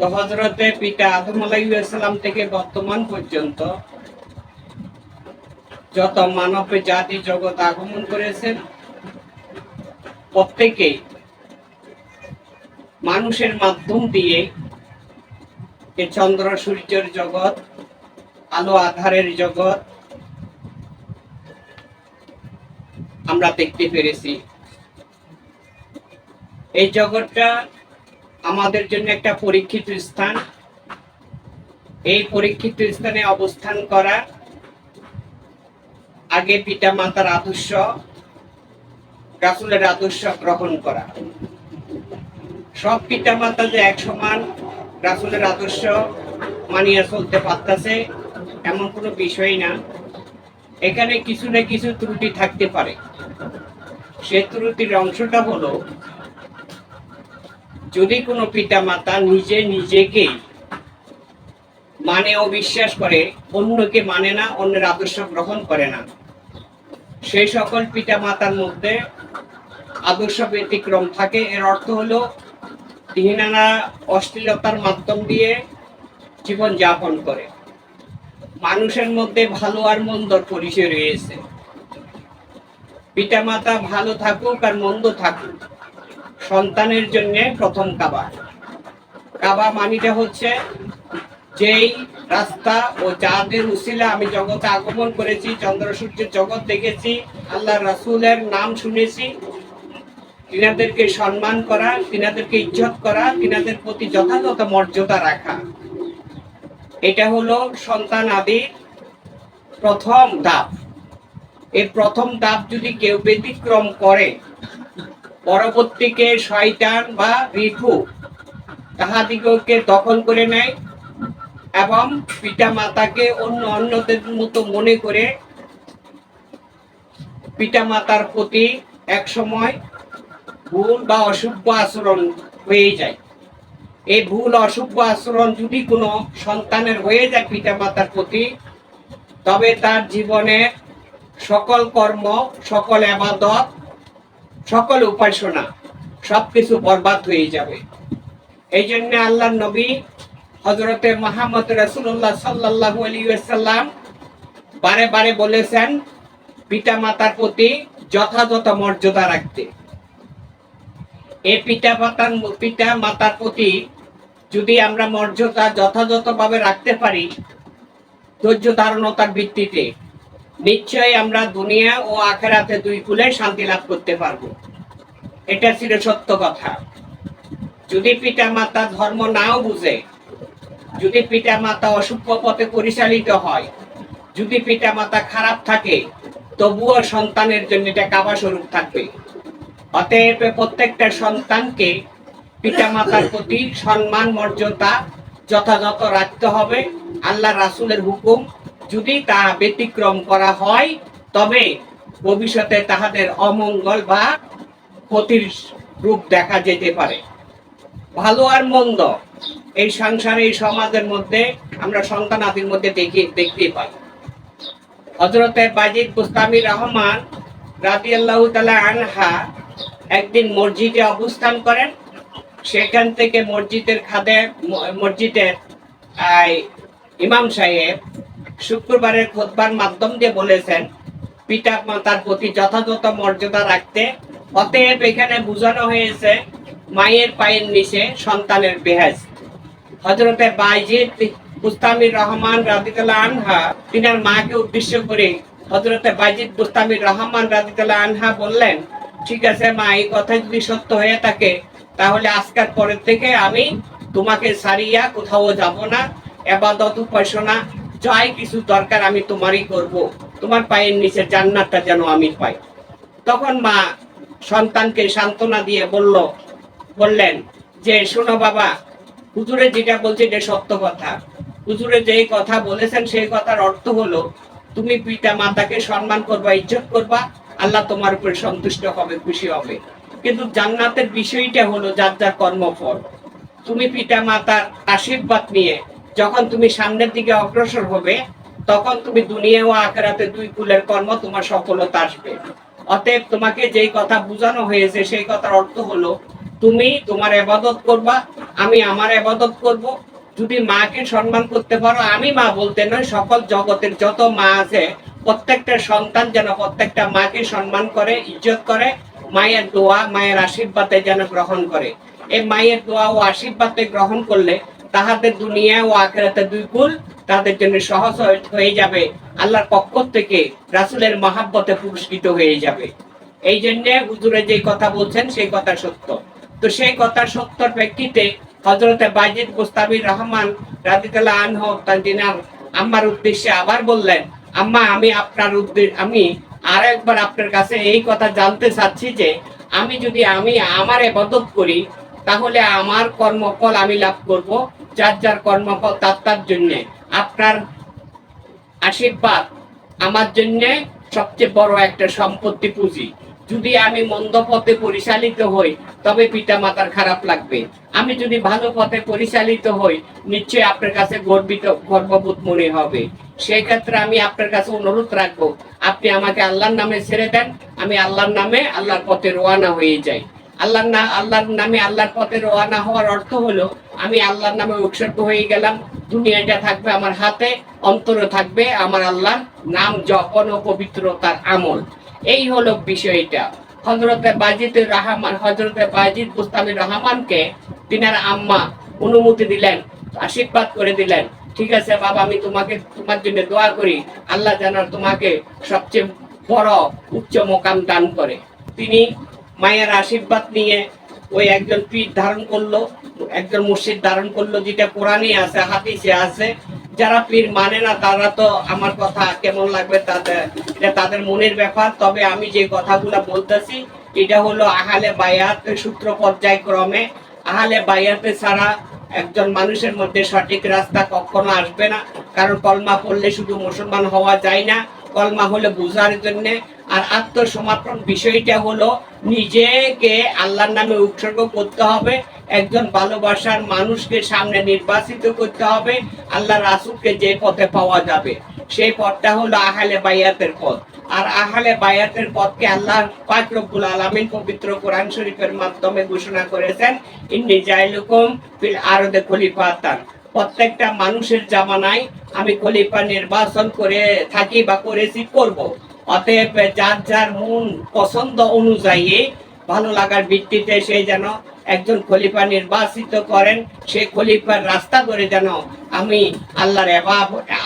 তো হজরতে পিতা আদম আলাইসালাম থেকে বর্তমান পর্যন্ত যত মানব জাতি জগৎ আগমন করেছেন প্রত্যেকেই মানুষের মাধ্যম দিয়ে এ চন্দ্র সূর্যের জগৎ, আলো আধারের জগৎ আমরা দেখতে পেরেছি। এই জগৎটা আমাদের জন্য একটা পরীক্ষিত স্থান। এই পরীক্ষিত স্থানে অবস্থান করা আগে পিতা মাতার আদর্শ, রাসুলের আদর্শ গ্রহণ করা। সব পিতা মাতা যে এক সমান, রাসুলের আদর্শ মানিয়ে চলতে পারতেছে, এমন কোনো বিষয় না। এখানে কিছু না কিছু ত্রুটি থাকতে পারে। সে ত্রুটির অংশটা হলো যদি কোনো পিতা মাতা নিজে নিজেকে মানে ও বিশ্বাস করে, অন্যকে মানে না, অন্যের আদর্শ গ্রহণ করে না। সেই সকল পিতা মাতার মধ্যে আদর্শ ব্যতিক্রম থাকে। এর অর্থ হলো তিহিনারা অশ্লীলতার মাধ্যম দিয়ে জীবন যাপন করে। মানুষের মধ্যে ভালো আর মন্দর পরিচয় রয়েছে। পিতা মাতা ভালো থাকুক আর মন্দ থাকুক সন্তানের জন্য প্রথম কাবা। কাবা মানিটা হচ্ছে যেই রাস্তা ও চাঁদের উসিলা আমি জগতে আগমন করেছি, চন্দ্র সূর্যের জগৎ দেখেছি আল্লাহ রাসূলের নাম শুনেছি, তিনাদেরকে সম্মান করা, তিনাদেরকে ইজ্জত করা, তিনাদের প্রতি যথাযথ মর্যাদা রাখা। এটা হলো সন্তান আদি প্রথম ধাপ। এই প্রথম ধাপ যদি কেউ ব্যতিক্রম করে পরবর্তীকে শয়তান বা রিফু তাহাদিগকে দখল করে নেয় এবং পিতা মাতাকে অন্য অন্যদের মতো মনে করে পিতা মাতার প্রতি এক সময় ভুল বা অশুভ আচরণ হয়ে যায়। এই ভুল, অশুভ আচরণ যদি কোনো সন্তানের হয়ে যায় পিতা মাতার প্রতি, তবে তার জীবনে সকল কর্ম, সকল আবাদত সকল উপাসনা সবকিছু বরবাদ হয়ে যাবে। এই জন্য আল্লাহ নবী হজরতে মাহমদ রসুল্লাহ সাল্লাহ আলিসাল্লাম বারে বারে বলেছেন পিতা মাতার প্রতি যথাযথ মর্যাদা রাখতে। এই পিতা মাতার পিতা মাতার প্রতি যদি আমরা মর্যাদা যথাযথভাবে রাখতে পারি, ধৈর্য ধারণতার ভিত্তিতে নিশ্চয়ই আমরা দুনিয়া ও আখেরাতে দুই কুলে শান্তি লাভ করতে পারব। এটা ছিল সত্য কথা। যদি পিতা মাতা ধর্ম নাও বুঝে, যদি পিতা মাতা অসভ্য পথে পরিচালিত হয়, যদি পিতা মাতা খারাপ থাকে, তবুও সন্তানের জন্য এটা কাবা স্বরূপ থাকবে। অতএব প্রত্যেকটা সন্তানকে পিতা মাতার প্রতি সম্মান, মর্যাদা যথাযথ রাখতে হবে। আল্লাহ রাসুলের হুকুম যদি তা ব্যতিক্রম করা হয়, তবে ভবিষ্যতে তাহাদের অমঙ্গল বা ক্ষতির রূপ দেখা যেতে পারে। ভালো আর মন্দ, এই সংসারে, এই সমাজের মধ্যে আমরা সন্তান আদির মধ্যে দেখি দেখতে পাই। হজরতে বাজিদ বুস্তামি রহমান রাজি আল্লাহ আনহা একদিন মসজিদে অবস্থান করেন। সেখান থেকে মসজিদের খাদে মসজিদের ইমাম সাহেব শুক্রবারের খোদবার মাধ্যম দিয়ে বলেছেন পিতা মাতার প্রতি যথাযথ মর্যাদা রাখতে অতএব এখানে বোঝানো হয়েছে মায়ের পায়ের নিচে সন্তানের বেহেজ হজরতে বাইজিদ বুস্তামির রহমান রাদিকাল্লাহ আনহা, তিনার মাকে উদ্দেশ্য করে হজরতে বাইজিদ বুস্তামির রহমান রাদিকাল্লাহ আনহা বললেন, ঠিক আছে মা, এই কথা যদি সত্য হয়ে থাকে, তাহলে আজকের পরের থেকে আমি তোমাকে সারিয়া কোথাও যাব না, এবাদত উপাসনা যাই কিছু দরকার আমি তোমারই করব। তোমার পায়ের নিচে জান্নাতটা যেন আমি পাই। তখন মা সন্তানকে সান্ত্বনা দিয়ে বলল, বললেন যে, শোনো বাবা, হুজুরে যেটা বলছে এটা সত্য কথা। হুজুরে যেই কথা বলেছেন সেই কথার অর্থ হলো, তুমি পিতা মাতাকে সম্মান করবা, ইজ্জত করবা, আল্লাহ তোমার উপরে সন্তুষ্ট হবে, খুশি হবে। কিন্তু জান্নাতের বিষয়টা হলো যার যার কর্মফল। তুমি পিতা মাতার আশীর্বাদ নিয়ে যখন তুমি সামনের দিকে অগ্রসর হবে, তখন তুমি দুনিয়া ও আখেরাতে দুই কুলের কর্ম তোমার সফলতা আসবে। অতএব তোমাকে যেই কথা বোঝানো হয়েছে, সেই কথার অর্থ হলো, তুমি তোমার এবাদত করবা, আমি আমার এবাদত করব। যদি মাকে সম্মান করতে পারো, আমি মা বলতে নয়, সকল জগতের যত মা আছে, প্রত্যেকটা সন্তান যেন প্রত্যেকটা মাকে সম্মান করে, ইজ্জত করে, মায়ের দোয়া, মায়ের আশীর্বাদে যেন গ্রহণ করে। এই মায়ের দোয়া ও আশীর্বাদে গ্রহণ করলে তাহাদের দুনিয়া ও আখেরাতে দুই কুল তাদের জন্য সহজ হয়ে- যাবে। আল্লাহর পক্ষ থেকে রাসূলের মহাব্বতে পুরস্কৃত হয়ে যাবে। এই জন্য হুজুরে যে কথা বলছেন, সেই কথা সত্য। তো সেই কথা সত্যর প্রেক্ষিতে হজরতে বাজিদ মুস্তাবির রহমান রাদিকাল্লাহ আনহ, তার দিনার আম্মার উদ্দেশ্যে আবার বললেন, আম্মা, আমি আপনার উদ্দেশ্য আমি আর একবার আপনার কাছে এই কথা জানতে চাচ্ছি যে, আমি যদি, আমি আমার এবাদত করি, তাহলে আমার কর্মফল আমি লাভ করব। যার যার কর্মফল তার তার জন্য। আপনার আশীর্বাদ আমার জন্য সবচেয়ে বড় একটা সম্পত্তি পুঁজি। যদি আমি মন্দ পথে পরিচালিত হই, তবে পিতা মাতার খারাপ লাগবে। আমি যদি ভালো পথে পরিচালিত হই, নিশ্চয়ই আপনার কাছে গর্বিত, গর্ববোধ মনে হবে। সেই ক্ষেত্রে আমি আপনার কাছে অনুরোধ রাখব, আপনি আমাকে আল্লাহর নামে ছেড়ে দেন, আমি আল্লাহর নামে আল্লাহর পথে রোয়ানা হয়ে যাই। আল্লাহর না আল্লাহর নামে আল্লাহর পথে রওনা হওয়ার অর্থ হলো, আমি আল্লাহর নামে উৎসর্গ হয়ে গেলাম, দুনিয়াটা থাকবে আমার হাতে, অন্তরে থাকবে আমার আল্লাহর নাম জপন ও পবিত্রতার আমল। এই হলো বিষয়টা। হজরতে বাজিদুর রহমান হজরতে বাজিদ মুস্তামির রহমানকে তিনার আম্মা অনুমতি দিলেন, আশীর্বাদ করে দিলেন। ঠিক আছে, বাবা, আমি তোমাকে তোমার জন্য দোয়া করি। আল্লাহ যেন তোমাকে সবচেয়ে বড় উচ্চ মোকাম দান করে। তিনি মায়ের আশীর্বাদ নিয়ে ওই একজন পীর ধারণ করল, একজন মুর্শিদ ধারণ করল, যেটা কোরআনে আছে, হাদিসে আছে। যারা পীর মানে না, তারা তো আমার কথা কেমন লাগবে তাদের তাদের মনের ব্যাপার। তবে আমি যে কথাগুলো বলতেছি, এটা হলো আহালে বায়াত সূত্র পর্যায়ক্রমে। আহালে বায়াতে ছাড়া একজন মানুষের মধ্যে সঠিক রাস্তা কখনো আসবে না। কারণ কলমা পড়লে শুধু মুসলমান হওয়া যায় না, কলমা হলে বোঝার জন্য আর আত্মসমর্পণ বিষয়টা হলো নিজেকে আল্লাহর নামে উৎসর্গ করতে হবে, একজন ভালোবাসার মানুষকে সামনে নির্বাচিত করতে হবে, আল্লাহ রাসুলকে যে পথে পাওয়া যাবে। সেই পথটা হলো আহালে বাইয়াতের পথ। আর আহালে বায়াতের পথকে আল্লাহ পাক রব্বুল আলামিন পবিত্র কোরআন শরীফের মাধ্যমে ঘোষণা করেছেন, ইন্নি জাইলুকুম ফিল আরদে খলিফাতান। প্রত্যেকটা মানুষের জামানায় আমি খলিফা নির্বাচন করে থাকি বা করেছি, করব। অতএব যার যার মন পছন্দ অনুযায়ী ভালো লাগার ভিত্তিতে সে যেন একজন খলিফা নির্বাচিত করেন, সে খলিফার রাস্তা ধরে যেন আমি আল্লাহর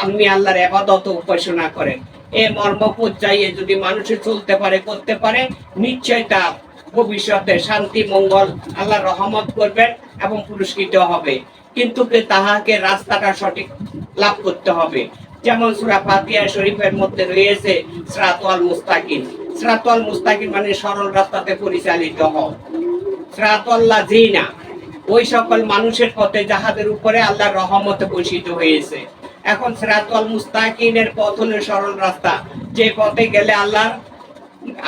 আমি আল্লাহর এবাদত উপাসনা করেন। এ মর্ম পর্যায়ে যদি মানুষে চলতে পারে, করতে পারে, নিশ্চয় তা ভবিষ্যতে শান্তি, মঙ্গল আল্লাহ রহমত করবেন এবং পুরস্কৃত হবে। কিন্তু তাহাকে রাস্তাটা সঠিক লাভ করতে হবে। যেমন সুরা ফাতিহা শরীফের মধ্যে রয়েছে সিরাতুল মুস্তাকিম। সিরাতুল মুস্তাকিম মানে সরল রাস্তাতে পরিচালিত হও সিরাতুল্লাহ জিনা ওই সকল মানুষের পথে যাহাদের উপরে আল্লাহর রহমতে বসিত হয়েছে। এখন সিরাতুল মুস্তাকিমের পথ হলো সরল রাস্তা, যে পথে গেলে আল্লাহর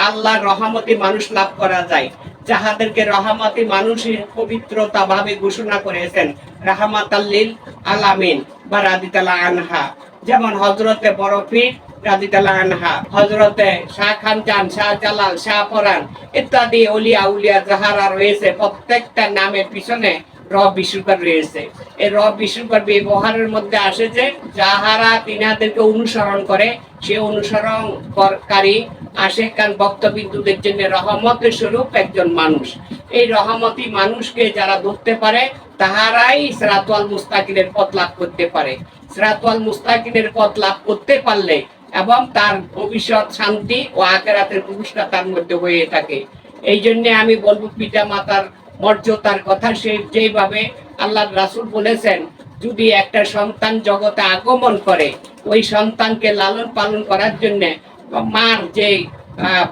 আল্লাহর রহমতি মানুষ লাভ করা যায়। যাহাদেরকে রহমতি মানুষের পবিত্রতা ভাবে ঘোষণা করেছেন রাহমাত আল্লিল আলামিন বা রাদিতালা আনহা যেমন হজরতে বরফির আসে তিনাদেরকে অনুসরণ করে, সে অনুসরণকারী আশেকান বক্তবিন্দুদের জন্য রহমতের স্বরূপ একজন মানুষ। এই রহমতি মানুষকে যারা ধরতে পারে, তাহারাই সিরাতুল মুস্তাকিনের পথ লাভ করতে পারে। সিরাতুল মুস্তাকিনের পথ লাভ করতে পারলে এবং তার ভবিষ্যৎ শান্তি ও আখেরাতের পুরস্কার তার মধ্যে হয়ে থাকে। এই জন্য আমি বলব, পিতা মাতার মর্যাদার কথা সে যেভাবে আল্লাহ রাসূল বলেছেন, যদি একটা সন্তান জগতে আগমন করে, ওই সন্তানকে লালন পালন করার জন্য মার যে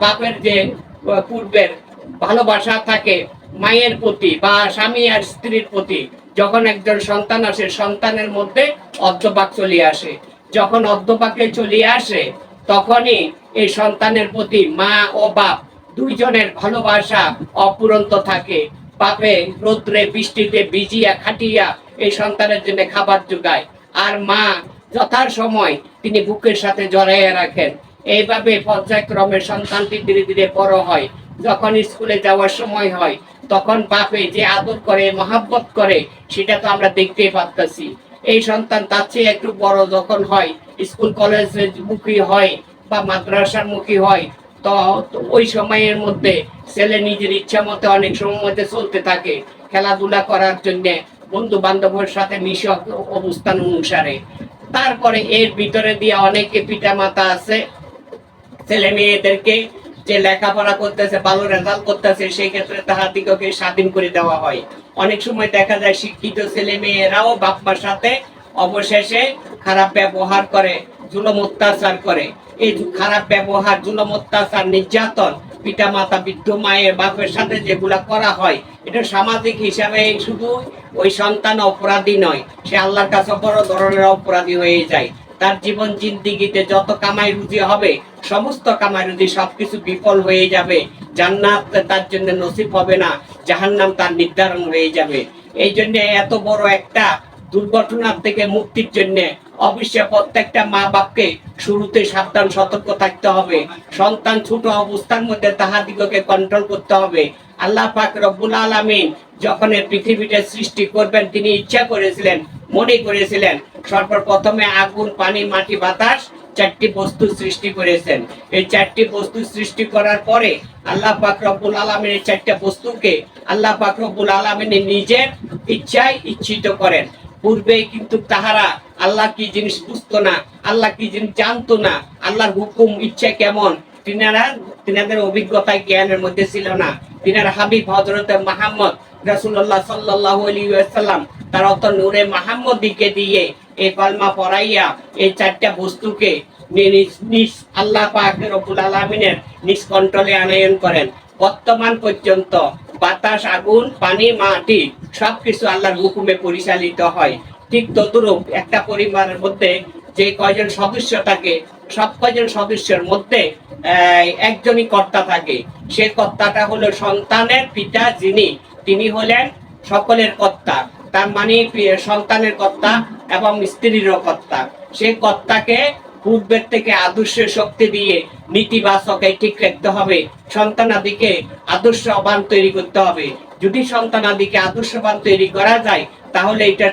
বাপের যে পূর্বের ভালোবাসা থাকে, মায়ের প্রতি বা স্বামী আর স্ত্রীর প্রতি যখন একজন সন্তান আসে, সন্তানের মধ্যে অর্ধপাক চলিয়ে আসে। যখন অর্ধপাকে চলিয়ে আসে, তখনই এই সন্তানের প্রতি মা ও বাপ দুইজনের ভালোবাসা অপুরন্ত থাকে। বাপে রোদ্রে বৃষ্টিতে ভিজিয়া খাটিয়া এই সন্তানের জন্য খাবার যোগায়। আর মা যথার সময় তিনি বুকের সাথে জড়াইয়া রাখেন। এইভাবে পর্যায়ক্রমে সন্তানটি ধীরে ধীরে বড় হয়। যখন স্কুলে যাওয়ার সময় হয়, তখন বাপে যে আদর করে, মহাব্বত করে, সেটা তো আমরা দেখতেই পাচ্ছি এই সন্তান তার চেয়ে একটু বড় যখন হয়, স্কুল কলেজের মুখী হয় বা মাদ্রাসার মুখী হয়, তো ওই সময়ের মধ্যে ছেলে নিজের ইচ্ছা মতো অনেক সময় মধ্যে চলতে থাকে। খেলাধুলা করার জন্য বন্ধু বান্ধবের সাথে মিশে অবস্থান অনুসারে। তারপরে এর ভিতরে দিয়ে অনেকে পিতা মাতা আছে ছেলে মেয়েদেরকে যে লেখাপড়া করতেছে, ভালো রেজাল্ট করতেছে, সেই ক্ষেত্রে তাহাদিগকে স্বাধীন করে দেওয়া হয়। অনেক সময় দেখা যায় শিক্ষিত ছেলে মেয়েরাও বাপ মার সাথে অবশেষে খারাপ ব্যবহার করে, জুলম অত্যাচার করে। এই খারাপ ব্যবহার, জুলম অত্যাচার, নির্যাতন পিতা মাতা বৃদ্ধ মায়ের বাপের সাথে যেগুলা করা হয়, এটা সামাজিক হিসাবে শুধু ওই সন্তান অপরাধী নয়, সে আল্লাহর কাছে বড় ধরনের অপরাধী হয়ে যায়। তার জীবন জিন্দিগিতে যত কামাই রুজি হবে, সমস্ত কামাই রুজি সবকিছু বিফল হয়ে যাবে। জান্নাত তার জন্য নসিব হবে না, জাহান্নাম তার নির্ধারণ হয়ে যাবে। এই জন্য এত বড় একটা দুর্ঘটনার থেকে মুক্তির জন্য অবশ্যই প্রত্যেকটা মা বাপকে শুরুতে সাবধান, সতর্ক থাকতে হবে। সন্তান ছোট অবস্থার মধ্যে তাহাদিগকে কন্ট্রোল করতে হবে। আল্লাহ পাক রব্বুল আলামিন যখন পৃথিবীটা সৃষ্টি করবেন, তিনি ইচ্ছা করেছিলেন মনে করেছিলেন, সর্বপ্রথমে আগুন, পানি, মাটি, বাতাস চারটি বস্তু সৃষ্টি করেছেন। এই চারটি বস্তু সৃষ্টি করার পরে আল্লাহ পাক রব্বুল আলমিনের চারটা বস্তুকে আল্লাহ পাক রব্বুল আলমিনের নিজের ইচ্ছায় ইচ্ছিত করেন। পূর্বে কিন্তু তাহারা আল্লাহ কি জিনিস বুঝতো না, আল্লাহ কি জিনিস জানতো না, আল্লাহর হুকুম, ইচ্ছা কেমন, তিনারা, তিনাদের অভিজ্ঞতা জ্ঞানের মধ্যে ছিল না। তিনার হাবিব হজরত মাহমদ রাসূলুল্লাহ সাল্লাল্লাহু আলাইহি ওয়াসাল্লাম তার অত নূরে মাহমদিকে দিয়ে এই কলমা পড়াইয়া এই চারটা বস্তুকে আল্লাহ পাক রব্বুল আলামিনের নিজ আনয়ন করেন। বর্তমান পর্যন্ত বাতাস, আগুন, পানি, মাটি সবকিছু আল্লাহর হুকুমে পরিচালিত হয়। ঠিক ততরূপ একটা পরিবারের মধ্যে যে কয়জন সদস্য থাকে, সব কয়জন সদস্যের মধ্যে একজনই কর্তা থাকে। সে কর্তাটা হলো সন্তানের পিতা যিনি, তিনি হলেন সকলের কর্তা। তার মানে সন্তানের কর্তা এবং স্ত্রীরও কর্তা। সে কর্তাকে পূর্বের থেকে আদর্শ শক্তি দিয়ে নীতিবাচকে ঠিক রাখতে হবে। সন্তানাদিকে আদর্শবান তৈরি করতে হবে। যদি সন্তানাদিকে আদর্শবান তৈরি করা যায়, তাহলে এটা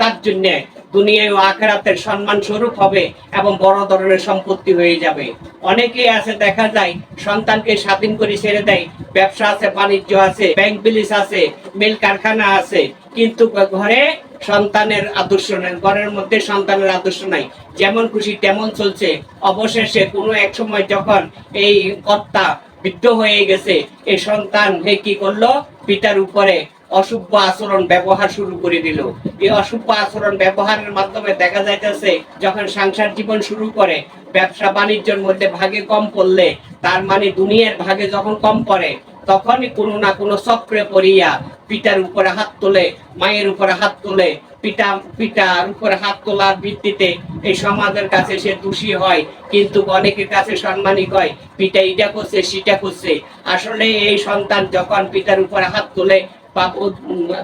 তার জন্য দুনিয়ায় আখেরাতের সম্মান স্বরূপ হবে এবং বড় ধরনের সম্পত্তি হয়ে যাবে। অনেকেই আছে, দেখা যায়, সন্তানকে স্বাধীন করে ছেড়ে দেয়। ব্যবসা আছে, বাণিজ্য আছে, ব্যাংক বিলিস আছে, মিল কারখানা আছে। কিন্তু ঘরে সন্তানের আদর্শ নেই, ঘরের মধ্যে সন্তানের আদর্শ নাই। যেমন খুশি তেমন চলছে। অবশেষে কোনো এক সময় যখন এই কর্তা বৃদ্ধ হয়ে গেছে, এই সন্তান হে কি করল? পিতার উপরে অসভ্য আচরণ ব্যবহার শুরু করে দিল। এই অশুভ আচরণ ব্যবহারের মাধ্যমে দেখা যাইতেছে, যখন সংসার জীবন শুরু করে, ব্যবসা বাণিজ্যের মধ্যে ভাগে কম পড়লে, তার মানে দুনিয়ার ভাগে যখন কম পড়ে তখনই কোনো না কোনো চক্রে পড়িয়া পিতার উপরে হাত তোলে, মায়ের উপরে হাত তোলে, পিতা, পিতার উপরে হাত তোলার ভিত্তিতে এই সমাজের কাছে সে দোষী হয়। কিন্তু অনেকের কাছে সম্মানিক হয় পিতা এটা করছে, সেটা করছে। আসলে এই সন্তান যখন পিতার উপরে হাত তোলে বা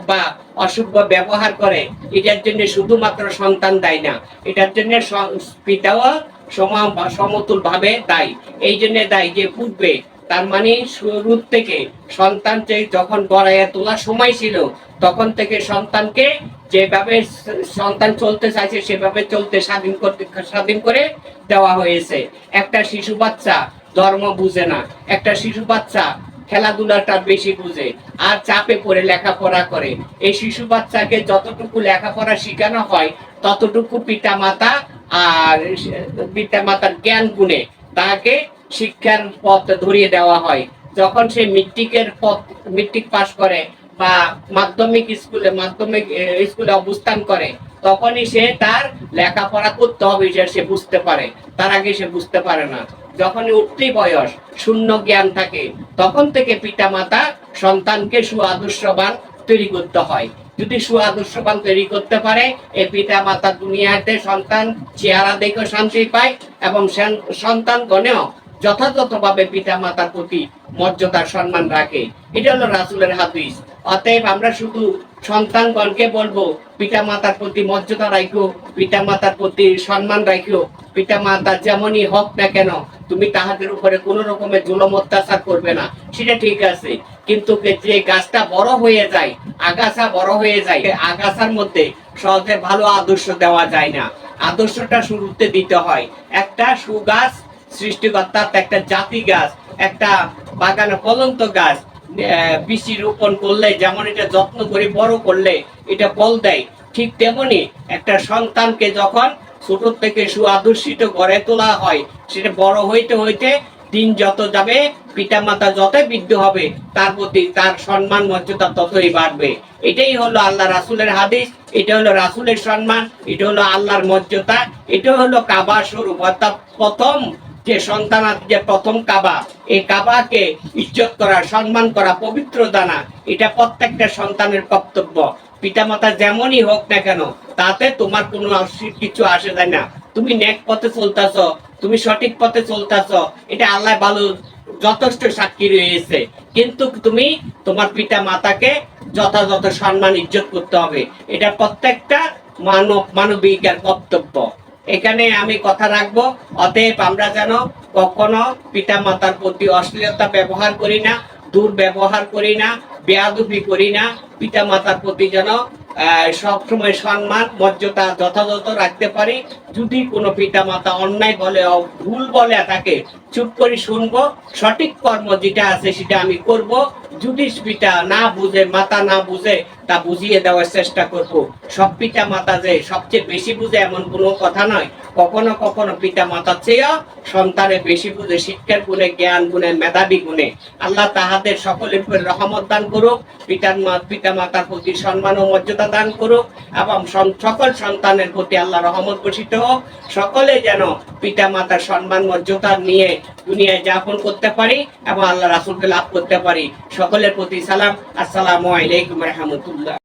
বা অশুভ ব্যবহার করে, এটার জন্য শুধুমাত্র সন্তান দায়ী না, এটার জন্য পিতাও সমতুল ভাবে দায়ী। এই জন্য দায়ী যে পূর্বে তার মানে শুরু থেকে সন্তানকে যখন গড়াইয়া তোলার সময় ছিল, তখন থেকে সন্তানকে যেভাবে সন্তান চলতে চাইছে, সেভাবে চলতে স্বাধীন করতে, স্বাধীন করে দেওয়া হয়েছে। একটা শিশু বাচ্চা ধর্ম বুঝে না। একটা শিশু বাচ্চা খেলাধুলাটা বেশি বুঝে আর চাপে পড়ে লেখাপড়া করে। এই শিশু বাচ্চাকে যতটুকু লেখাপড়া শেখানো হয়, ততটুকু পিতা মাতা আর পিতা মাতার জ্ঞান গুণে তাকে শিক্ষার পথ ধরিয়ে দেওয়া হয়। যখন সে মেট্রিকের পথ মেট্রিক পাশ করে বা মাধ্যমিক স্কুলে মাধ্যমিক স্কুলে অবস্থান করে, তখনই সে তার লেখাপড়া করতে হবে এটা সে বুঝতে পারে। তার আগে সে বুঝতে পারে না। যখনই উঠতি বয়স, শূন্য জ্ঞান থাকে, তখন থেকে পিতা মাতা সন্তানকে সুআদর্শবান তৈরি করতে হয়। যদি সুআদর্শবান তৈরি করতে পারে এই পিতা মাতা দুনিয়াতে সন্তান চেহারা দেখে শান্তি পায় এবং সন- সন্তানগণেও যথাযথভাবে পিতা মাতার প্রতি মর্যাদার সম্মান রাখে। এটা হলো রাসুলের হাদিস। অতএব আমরা শুধু সন্তানগণকে বলব পিতা মাতার প্রতি মর্যাদা রাখো পিতা মাতার প্রতি সম্মান রাখো পিতা মাতা যেমনই হোক না কেন, তুমি তাহাদের উপরে কোনো রকমের জুলম, অত্যাচার করবে না। সেটা ঠিক আছে। কিন্তু যে গাছটা বড় হয়ে যায়, আগাছা বড় হয়ে যায় আগাছার মধ্যে সহজে ভালো আদর্শ দেওয়া যায় না। আদর্শটা শুরুতে দিতে হয়। একটা সুগাছ সৃষ্টিকর্তা একটা জাতি গাছ একটা বাগানে ফলন্ত গাছ আহ, রোপণ করলে যেমন এটা যত্ন করে বড় করলে এটা ফল দেয় ঠিক তেমনি একটা সন্তানকে যখন ছোট থেকে সুআদর্শিত গড়ে তোলা হয় সেটা বড় হইতে হইতে দিন যত যাবে পিতা মাতা যত বৃদ্ধ হবে তার প্রতি তার সম্মান মর্যাদা ততই বাড়বে। এটাই হলো আল্লাহ রাসুলের হাদিস এটা হলো রাসুলের সম্মান এটা হলো আল্লাহর মর্যাদা এটা হলো কাবা স্বরূপ অর্থাৎ প্রথম যে সন্তান যে প্রথম কাবা, এই কাবাকে ইজ্জত করা, সম্মান করা, পবিত্র দানা, এটা প্রত্যেকটা সন্তানের কর্তব্য। পিতামাতা যেমনই হোক না কেন, তাতে তোমার কোনো কিছু আসে যায় না। তুমি নেক পথে চলতেছ, তুমি সঠিক পথে চলতেছ, এটা আল্লাহ ভালো, যথেষ্ট সাক্ষী রয়েছে। কিন্তু তুমি তোমার পিতা মাতাকে যথাযথ সম্মান, ইজ্জত করতে হবে। এটা প্রত্যেকটা মানব, মানবিকার কর্তব্য। এখানে আমি কথা রাখব। অতএব আমরা যেন কখনো পিতা মাতার প্রতি অশ্লীলতা ব্যবহার করি না, দুর্ব্যবহার করি না বেয়াদুপি করি না। পিতা মাতার প্রতি যেন সবসময় সম্মান, মর্যাদা যথাযথ রাখতে পারি। যদি কোনো পিতা মাতা অন্যায় বলে, ভুল বলে তাকে চুপ করে শুনব, সঠিক কর্ম যেটা আছে সেটা আমি করব। যদি পিতা না বুঝে, মাতা না বুঝে, তা বুঝিয়ে দেওয়ার চেষ্টা করব। সব পিতা মাতা যে সবচেয়ে বেশি বুঝে এমন কোনো কথা নয়। কখনো কখনো পিতা মাতার চেয়েও সন্তানের বেশি বুঝে, শিক্ষার গুণে, জ্ঞান গুণে, মেধাবী গুণে। আল্লাহ তাহাদের সকলের উপর রহমত দান করুক, পিতার মা, পিতা মাতার প্রতি সম্মান ও মর্যাদা দান করুক, এবং সকল সন্তানের প্রতি আল্লাহ রহমত বর্ষিত হোক। সকলে যেন পিতা মাতার সম্মান, মর্যাদা নিয়ে দুনিয়ায় যাপন করতে পারি এবং আল্লাহ রাসুলকে লাভ করতে পারি। সকলের প্রতি সালাম। আসসালামু আলাইকুম রহমতুল্লাহ।